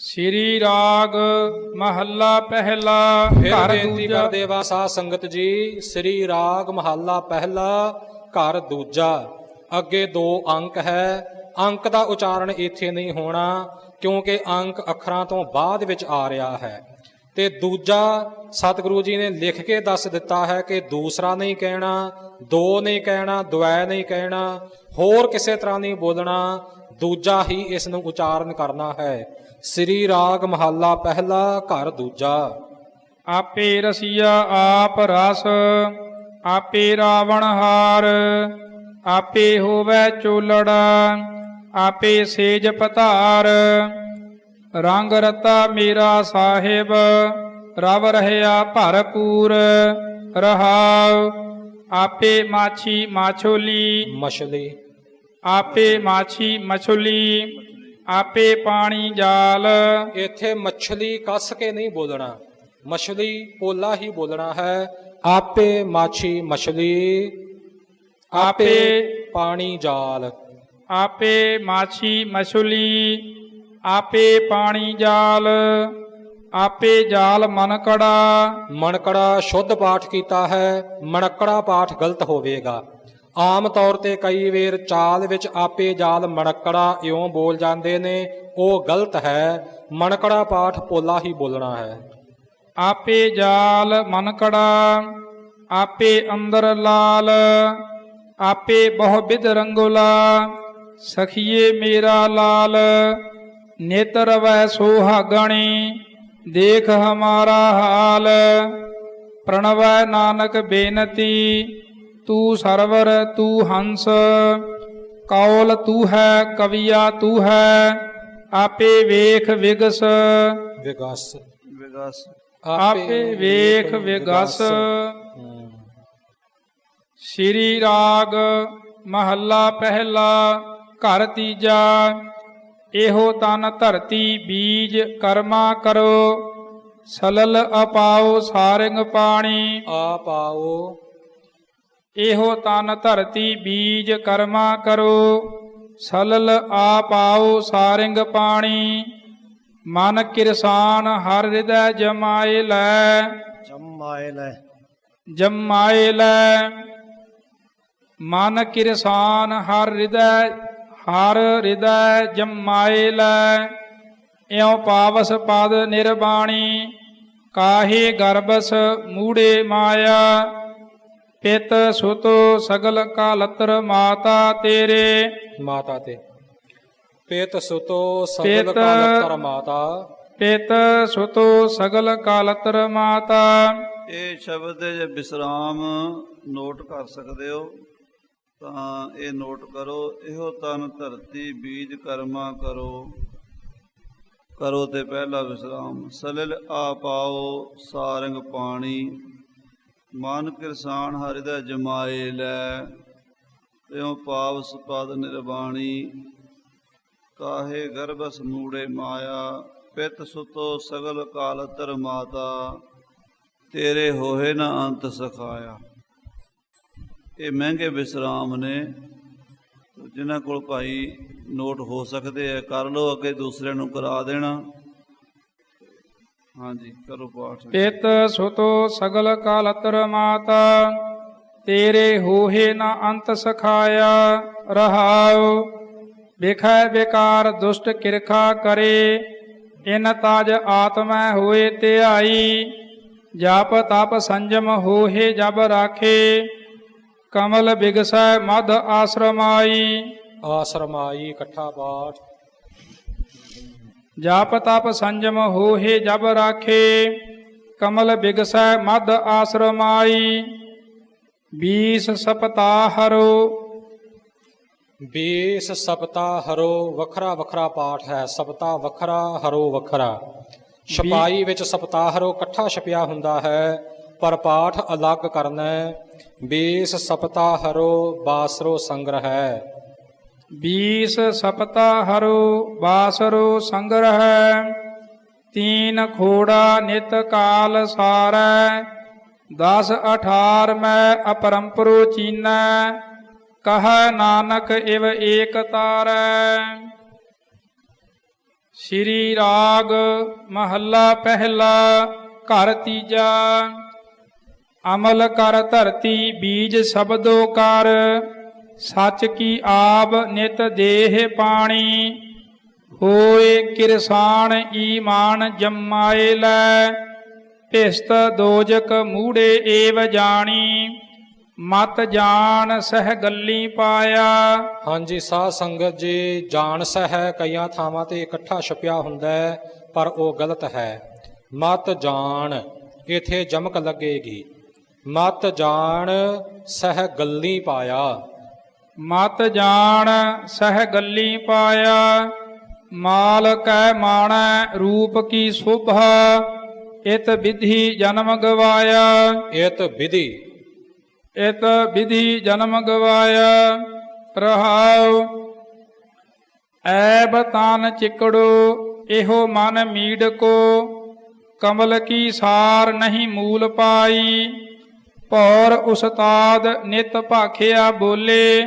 ਸ੍ਰੀ ਰਾਗ ਮਹੱਲਾ ਪਹਿਲਾ ਘਰ ਬੇਨਤੀ ਦੂਜਾ। ਕਰਦੇ ਵਾ ਸਾਧ ਸੰਗਤ ਜੀ ਸ੍ਰੀ ਰਾਗ ਮਹੱਲਾ ਪਹਿਲਾ ਘਰ ਦੂਜਾ। ਅੱਗੇ ਦੋ ਅੰਕ ਹੈ। ਅੰਕ ਦਾ ਉਚਾਰਨ ਇੱਥੇ ਨਹੀਂ ਹੋਣਾ ਕਿਉਂਕਿ ਅੰਕ ਅੱਖਰਾਂ ਤੋਂ ਬਾਅਦ ਵਿੱਚ ਆ ਰਿਹਾ ਹੈ। ਤੇ ਦੂਜਾ ਸਤਿਗੁਰੂ ਜੀ ਨੇ ਲਿਖ ਕੇ ਦੱਸ ਦਿੱਤਾ ਹੈ ਕਿ ਦੂਸਰਾ ਨਹੀਂ ਕਹਿਣਾ ਦੋ ਨਹੀਂ ਕਹਿਣਾ ਦੁਐ ਨਹੀਂ ਕਹਿਣਾ ਹੋਰ ਕਿਸੇ ਤਰ੍ਹਾਂ ਨਹੀਂ ਬੋਲਣਾ ਦੂਜਾ ਹੀ ਇਸ ਨੂੰ ਉਚਾਰਨ ਕਰਨਾ ਹੈ। ਸ੍ਰੀ ਰਾਗ ਮਹੱਲਾ ਪਹਿਲਾ ਘਰ ਦੂਜਾ। ਆਪੇ ਰਸੀਆ ਆਪ ਰਸ ਆਪੇ ਰਾਵਣ ਹਾਰ ਆਪੇ ਹੋਵੇ ਚੋਲੜ ਆਪੇ ਸੇਜ ਪਧਾਰ ਰੰਗ ਰਤਾ ਮੇਰਾ ਸਾਹਿਬ ਰਵ ਰਹਿਆ ਭਰਪੂਰ ਰਹਾਉ। ਆਪੇ ਮਾਛੀ ਮਾਛੋਲੀ ਮਛਲੀ। ਆਪੇ ਮਾਛੀ ਮਛਲੀ ਆਪੇ ਪਾਣੀ ਜਾਲ। ਇੱਥੇ ਮੱਛਲੀ ਕੱਸ ਕੇ ਨਹੀਂ ਬੋਲਣਾ। ਮਛਲੀ ਪੋਲਾ ਹੀ ਬੋਲਣਾ ਹੈ। ਆਪੇ ਮਾਛੀ ਮਛਲੀ। ਆਪੇ ਪਾਣੀ ਜਾਲ। ਆਪੇ ਮਾਛੀ ਮਛਲੀ। ਆਪੇ ਪਾਣੀ ਜਾਲ। ਆਪੇ ਜਾਲ ਮਨਕੜਾ। ਮਣਕੜਾ ਸ਼ੁੱਧ ਪਾਠ ਕੀਤਾ ਹੈ। ਮਣਕੜਾ ਪਾਠ ਗਲਤ ਹੋਵੇਗਾ। ਆਮ ਤੌਰ ਤੇ ਕਈ ਵੇਰ ਚਾਲ ਵਿੱਚ ਆਪੇ ਜਾਲ ਮਣਕੜਾ ਇਉਂ ਬੋਲ ਜਾਂਦੇ ਨੇ, ਉਹ ਗਲਤ ਹੈ, ਮਣਕੜਾ ਪਾਠ ਪੋਲਾ ਹੀ ਬੋਲਣਾ ਹੈ। ਆਪੇ ਜਾਲ ਮਨਕੜਾ ਆਪੇ ਅੰਦਰ ਲਾਲ, ਆਪੇ ਬਹੁ ਬਿਦ ਰੰਗੁਲਾ, ਸਖੀਏ ਮੇਰਾ ਲਾਲ, ਨੇਤਰ ਵੈ ਸੋਹਾਗਣੀ ਦੇਖ ਹਮਾਰਾ ਹਾਲ, ਪ੍ਰਣਵੈ ਨਾਨਕ ਬੇਨਤੀ ਤੂੰ ਸਰਵਰ ਤੂੰ ਹੰਸ। ਕੌਲ ਤੂੰ ਹੈ ਕਵੀਆ ਤੂੰ ਹੈ ਆਪੇ ਵੇਖ ਵਿਗਸ। ਵਿਗਸ। ਵਿਗਸ। ਆਪੇ ਵੇਖ ਵਿਗਸ। ਸ੍ਰੀ ਰਾਗ ਮਹੱਲਾ ਪਹਿਲਾ ਘਰ ਤੀਜਾ। ਇਹੋ ਤਨ ਧਰਤੀ ਬੀਜ ਕਰਮਾ ਕਰੋ। ਸਲਲ ਅਪਾਓ ਸਾਰੰਗ ਪਾਣੀ। ਆ ਪਾਓ ਇਹੋ ਤਨ ਧਰਤੀ ਬੀਜ ਕਰਮਾ ਕਰੋ ਸਲਲ ਆਪਾਓ ਸਾਰੰਗ ਪਾਣੀ। ਮਨ ਕਿਰਸਾਨ ਹਰ ਹਿਰਦੈ ਜਮਾਏ ਲੈ। ਜਮਾਏ ਲੈ। ਜਮਾਏ ਲੈ। ਮਨ ਕਿਰਸਾਨ ਹਰ ਹਿਰਦੈ ਹਰ ਹਿਰਦੈ ਜਮਾਏ ਲੈ। ਇਉ ਪਾਵਸ ਪਦ ਨਿਰਬਾਣੀ ਕਾਹੇ ਗਰਬਸ ਮੂੜੇ ਮਾਇਆ। ਪਿਤ ਸੁਤੋ ਸਗਲ ਕਾਲਤਰ ਮਾਤਾ ਤੇਰੇ। ਮਾਤਾ ਤੇ। ਪੇਤ ਸੁਤੋ ਸਗਲ ਪਿਤ- ਕਾਲਤਰ ਮਾਤਾ। ਪਿਤ ਸੁਤੋ ਸਗਲ ਕਾਲਤਰ ਮਾਤਾ। ਇਹ ਸ਼ਬਦ ਜੇ ਵਿਸਰਾਮ ਨੋਟ ਕਰ ਸਕਦੇ ਹੋ ਤਾਂ ਇਹ ਨੋਟ ਕਰੋ ਇਹੋ ਤਨ ਧਰਤੀ ਬੀਜ ਕਰਮਾ ਕਰੋ। ਕਰੋ ਤੇ ਪਹਿਲਾ ਵਿਸਰਾਮ ਸਲਲ ਆ ਪਾਓ ਸਾਰੰਗ ਪਾਣੀ। ਮਨ ਕਿਰਸਾਨ ਹਰਿ ਦਾ ਜਮਾਏ ਲੈ, ਤਿਉ ਪਾਵ ਸਪਦ ਨਿਰਵਾਣੀ, ਕਾਹੇ ਗਰਭ ਸਮੂੜੇ ਮਾਇਆ, ਪਿਤ ਸੁਤੋ ਸਗਲ ਕਾਲ ਤਰ ਮਾਤਾ, ਤੇਰੇ ਹੋਏ ਨਾ ਅੰਤ ਸਖਾਇਆ। ਇਹ ਮਹਿੰਗੇ ਵਿਸਰਾਮ ਨੇ, ਜਿਨ੍ਹਾਂ ਕੋਲ ਭਾਈ ਨੋਟ ਹੋ ਸਕਦੇ ਆ, ਕਰ ਲਓ, ਅੱਗੇ ਦੂਸਰਿਆਂ ਨੂੰ ਕਰਾ ਦੇਣਾ। ਹਾਂਜੀ ਕਰੋ ਪਾਠ। ਪਿਤ ਸੁਤੋ ਸਗਲ ਕਾਲਤਰ ਮਾਤਾ ਤੇਰੇ ਹੋਏ ਨਾ ਅੰਤ ਸਖਾਇਆ ਰਹਾਉ ਵਿਖੈ ਵਿਕਾਰ ਦੁਸ਼ਟ ਕਿਰਖਾ ਕਰੇ ਇਨ ਤਾਜ ਆਤਮੈ ਹੋਏ ਧਿਆਈ ਜਪ ਤਪ ਸੰਜਮ ਹੋਏ ਜਬ ਰਾਖੇ ਕਮਲ ਬਿਗਸੈ ਮਧ ਆਸ਼ਰਮਾਈ। ਆਸਰਮਾਈ ਇਕੱਠਾ ਪਾਠ। ਜਾਪ ਤਪ ਸੰਜਮ ਹੋਹੇ ਜਬ ਰਾਖੇ, ਕਮਲ ਬਿਗਸੈ ਮਦ ਆਸ਼ਰਮਾਈ। ਬੀਸ ਸਪਤਾਹਰੋ 20 ਸਪਤਾ ਹਰੋ, ਵੱਖਰਾ ਵੱਖਰਾ ਪਾਠ ਹੈ। ਸਪਤਾ ਵੱਖਰਾ, ਹਰੋ ਵੱਖਰਾ। ਛਪਾਈ ਵਿੱਚ ਸਪਤਾ ਹਰੋ ਇਕੱਠਾ ਛਪਿਆ ਹੁੰਦਾ ਹੈ, ਪਰ ਪਾਠ ਅਲੱਗ ਕਰਨਾ ਹੈ। 20 ਸਪਤਾਹਰੋ ਬਾਸਰੋ ਸੰਗ੍ਰਹਿ। ਬੀਸ ਸਪਤਾਹਰੋ ਬਾਸਰੋ ਸੰਗ੍ਰਹਿ, ਤੀਨ ਖੋੜਾ ਨਿਤ ਕਾਲ ਸਾਰੈ 10 18 ਮੈਂ ਅਪਰੰਪਰੋ ਚੀਨੈ, ਕਹ ਨਾਨਕ ਇਵ ਏਕ ਤਾਰੈ। ਸ਼੍ਰੀ ਰਾਗ ਮਹੱਲਾ ਪਹਿਲਾ, ਘਰ ਤੀਜਾ, ਅਮਲ ਕਰ ਧਰਤੀ ਬੀਜ ਸ਼ਬਦੋ ਕਰ ਸੱਚ ਕੀ ਆਬ ਨਿਤ ਦੇਹ ਪਾਣੀ, ਹੋਏ ਕਿਰਸਾਨ ਈਮਾਨ ਜਮਾਏ ਲੈ, ਭਿਸਤ ਦੋਜਕ ਮੂੜੇ ਏਵ ਜਾਣੀ, ਮਤ ਜਾਣ ਸਹਿ ਗੱਲੀ ਪਾਇਆ। ਹਾਂਜੀ, ਸਾਧ ਸੰਗਤ ਜੀ, ਜਾਣ ਸਹਿ ਕਈਆਂ ਥਾਵਾਂ ਤੇ ਇਕੱਠਾ ਛਪਿਆ ਹੁੰਦਾ ਹੈ, ਪਰ ਉਹ ਗਲਤ ਹੈ। ਮਤ ਜਾਣ, ਇਥੇ ਜਮਕ ਲੱਗੇਗੀ। ਮਤ ਜਾਣ ਸਹਿ ਗੱਲੀ ਪਾਇਆ। ਮਤ ਜਾਣ ਸਹਿ ਗੱਲੀ ਪਾਇਆ ਮਾਲ ਕੈ ਮਾਣੈ ਰੂਪ ਕੀ ਸ਼ੋਭਾ ਇਤ ਵਿਧੀ ਜਨਮ ਗਵਾਇਆ। ਇਤ ਵਿਧੀ। ਇਤ ਵਿਧੀ ਜਨਮ ਗਵਾਇਆ ਰਹਾਉ ਐਬ ਤਾਨ ਚਿਕੜੋ ਇਹੋ ਮਨ ਮੀੜ ਕੋ ਕਮਲ ਕੀ ਸਾਰ ਨਹੀਂ ਮੂਲ ਪਾਈ। ਭੌਰ ਉਸਤਾਦ ਨਿਤ ਭਾਖਿਆ ਬੋਲੇ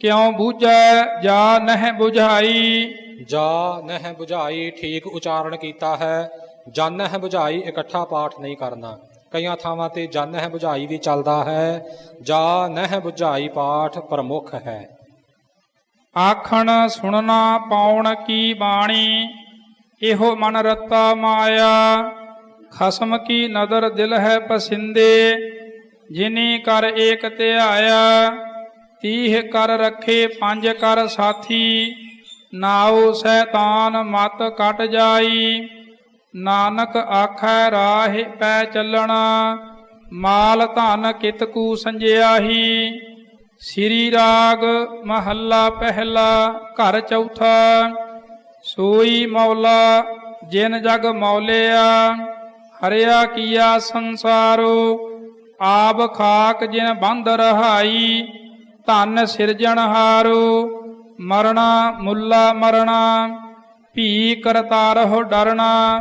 ਕਿਉ ਬੂਝੈ ਜਾ ਨਹਿ ਬੁਝਾਈ? ਜਾ ਨਹਿ ਬੁਝਾਈ ਠੀਕ ਉਚਾਰਨ ਕੀਤਾ ਹੈ ਜਨ ਬੁਝਾਈ ਇਕੱਠਾ ਪਾਠ ਨਹੀਂ ਕਰਨਾ। ਕਈਆਂ ਥਾਵਾਂ ਤੇ ਜਨ ਬੁਝਾਈ ਵੀ ਚੱਲਦਾ ਹੈ ਜਾ ਨਹਿ ਬੁਝਾਈ ਪਾਠ ਪ੍ਰਮੁੱਖ ਹੈ। ਆਖਣ ਸੁਣਨਾ ਪਾਉਣ ਕੀ ਬਾਣੀ? ਇਹੋ ਮਨ ਰਤਾ ਮਾਇਆ ਖਸਮ ਕੀ ਨਦਰ ਦਿਲ ਹੈ ਪਸਿੰਦੇ? ਜਿਨੀ ਕਰ ਏਕ ਧਿਆਇਆ, ਤੀਹ ਕਰ ਰੱਖੇ, ਪੰਜ ਕਰ ਸਾਥੀ। ਨਾਉ ਸੈਤਾਨ ਮਤ ਕਟ ਜਾਈ, ਨਾਨਕ ਆਖੈ ਰਾਹ ਪੈ ਚੱਲਣਾ। ਮਾਲ ਧਨ ਕਿਤਕੂ ਸੰਜਿਆਹੀ, ਸ੍ਰੀ ਰਾਗ ਮਹੱਲਾ ਪਹਿਲਾ ਘਰ ਚੌਥਾ। ਸੋਈ ਮੌਲਾ ਜਿਨ ਜਗ ਮੌਲਿਆ, ਹਰਿਆ ਕੀਆ ਸੰਸਾਰੋ ਆਪ ਖਾਕ ਜਿਨ ਬੰਦ ਰਹਾਈ, ਧਨ ਸਿਰਜਣਹਾਰੋ ਮਰਣਾ ਮੁੱਲਾ ਮਰਣਾ, ਭੀ ਕਰਤਾਰਹੁ ਡਰਣਾ,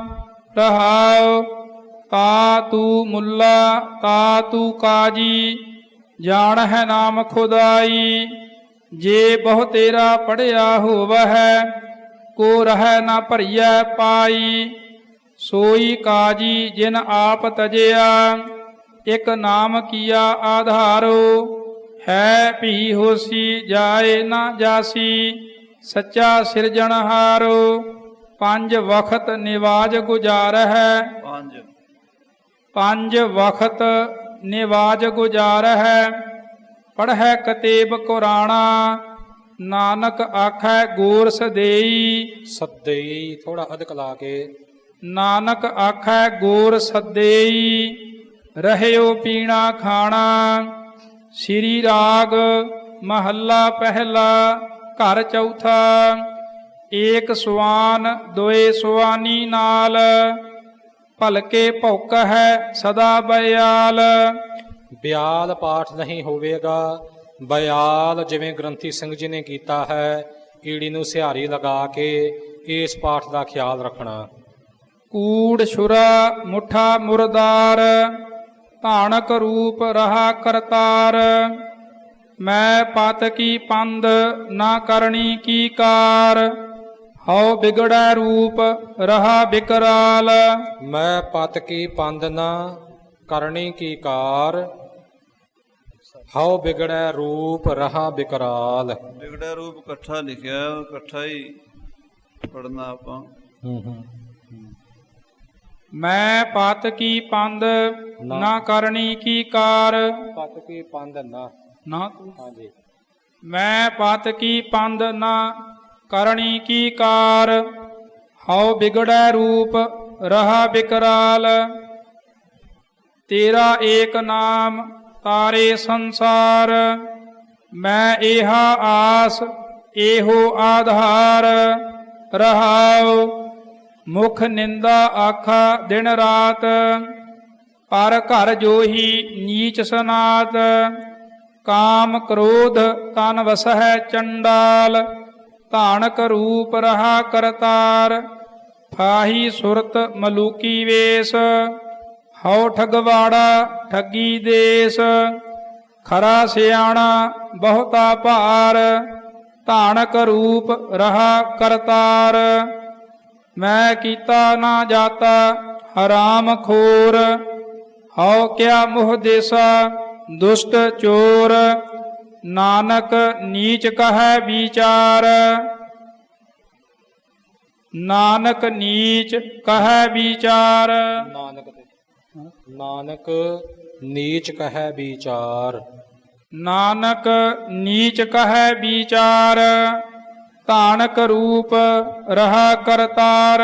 ਰਹਾਉ, ਤਾ ਤੂ ਮੁੱਲਾ, ਤਾ ਤੂ ਕਾਜੀ, ਜਾਣ ਹੈ ਨਾਮ ਖੁਦਾਈ, ਜੇ ਬਹੁ ਤੇਰਾ ਪੜਿਆ ਹੋਵਹਿ, ਕੋ ਰਹਿ ਨਾ ਭਰੀਐ ਪਾਈ, ਸੋਈ ਕਾਜੀ ਜਿਨ ਆਪ ਤਜਿਆ। ਇਕ ਨਾਮ ਕੀਆ ਆਧਾਰੋ ਹੈ ਭੀ ਹੋਸੀ ਜਾਏ ਨਾ ਜਾਸੀ ਸੱਚਾ ਸਿਰਜਣਹਾਰੋ ਪੰਜ ਵਖਤ ਨਿਵਾਜ ਗੁਜ਼ਾਰਹਿ। ਪੰਜ। ਪੰਜ ਵਖਤ ਨਿਵਾਜ ਗੁਜ਼ਾਰਹਿ ਪੜ੍ਹੈ ਕਤੇਬ ਕੁਰਾਣਾ ਨਾਨਕ ਆਖੈ ਗੋਰ ਸਦੇਈ ਸੱਦਈ ਥੋੜਾ ਅਧਿਕ ਲਾ ਕੇ। ਨਾਨਕ ਆਖੈ ਗੋਰ ਸਦੇਈ ਰਹਿਓ ਪੀਣਾ ਖਾਣਾ ਸ੍ਰੀ ਰਾਗ ਮਹੱਲਾ ਪਹਿਲਾ ਘਰ ਚੌਥਾ ਏਕ ਸੁਆਨ ਦੋਏ ਸੁਆਨੀ ਨਾਲ ਭਲਕੇ ਭੁੱਕ ਹੈ ਸਦਾ ਬਿਆਲ। ਬਿਆਲ ਪਾਠ ਨਹੀਂ ਹੋਵੇਗਾ ਬਿਆਲ ਜਿਵੇਂ ਗ੍ਰੰਥੀ ਸਿੰਘ ਜੀ ਨੇ ਕੀਤਾ ਹੈ ਈੜੀ ਨੂੰ ਸਿਹਾਰੀ ਲਗਾ ਕੇ ਇਸ ਪਾਠ ਦਾ ਖਿਆਲ ਰੱਖਣਾ। ਕੂੜ ਛੁਰਾ ਮੁਠਾ ਮੁਰਦਾਰ ਧਾਨਕ ਰੂਪ ਰਹਾ ਕਰਤਾਰ। ਮੈਂ ਪਤ ਕੀ ਪੰਦ ਨਾ ਕਰਨੀ ਕੀ ਕਾਰ। ਹਉ ਬਿਗੜੈ ਰੂਪ ਰਹਾ ਬਿਕਰਾਲ। ਮੈਂ ਪਤ ਕੀ ਪੰਦ ਨਾ ਕਰਨੀ ਕੀ ਕਾਰ। ਹਉ ਬਿਗੜੈ ਰੂਪ ਰਹਾ ਬਿਕਰਾਲ। ਵਿਗੜਾ ਰੂਪ ਇਕੱਠਾ ਲਿਖਿਆ ਇਕੱਠਾ ਹੀ ਪੜਨਾ ਆਪਾਂ। ਹੂੰ ਹੂੰ। ਮੈਂ ਪਤ ਕੀ ਪੰਦ ਨਾ। ਕਰਨੀ ਕੀ ਕਾਰ। ਪਤ ਕੀ ਪੰਦ ਨਾ। ਨਾ ਹਾਂਜੀ। ਮੈਂ ਪਤ ਕੀ ਪੰਦ ਨਾ ਕਰਣੀ ਕੀ ਕਾਰ। ਹਉ ਬਿਗੜੈ ਰੂਪ ਰਹਾ ਬਿਕਰਾਲ। ਤੇਰਾ ਏਕ ਨਾਮ ਤਾਰੇ ਸੰਸਾਰ। ਮੈਂ ਏਹਾ ਆਸ ਇਹੋ ਆਧਾਰ। ਰਹਾਉ ਮੁਖ ਨਿੰਦਾ ਆਖਾ ਦਿਨ ਰਾਤ, ਪਰ ਘਰ ਜੋਹੀ ਨੀਚ ਸਨਾਤ। ਕਾਮ ਕ੍ਰੋਧ ਤਨ ਵਸਹਿ ਚੰਡਾਲ, ਧਾਨਕ ਰੂਪ ਰਹਾ ਕਰਤਾਰ। ਫਾਹੀ ਸੁਰਤ ਮਲੂਕੀ ਵੇਸ, ਹਉ ਠਗਵਾੜਾ ਠੱਗੀ ਦੇਸ। ਖਰਾ ਸਿਆਣਾ ਬਹੁਤਾ ਭਾਰ, ਧਾਨਕ ਰੂਪ ਰਹਾ ਕਰਤਾਰ। ਮੈਂ ਕੀਤਾ ਨਾ ਜਾਤਾ ਹਰਾਮ ਖੋਰ। ਹਉ ਕਿਆ ਮੁਹ ਦੇਸਾ ਦੁਸ਼ਟ ਚੋਰ। ਨਾਨਕ ਨੀਚ ਕਹੈ ਵਿਚਾਰ। ਨਾਨਕ ਨੀਚ ਕਹੈ ਵਿਚਾਰ। ਨਾਨਕ ਨਾਨਕ ਨੀਚ ਕਹੈ ਵਿਚਾਰ। ਨਾਨਕ ਨੀਚ ਕਹੈ ਵਿਚਾਰ। ਧਾਨਕ ਰੂਪ ਰਹਾ ਕਰਤਾਰ।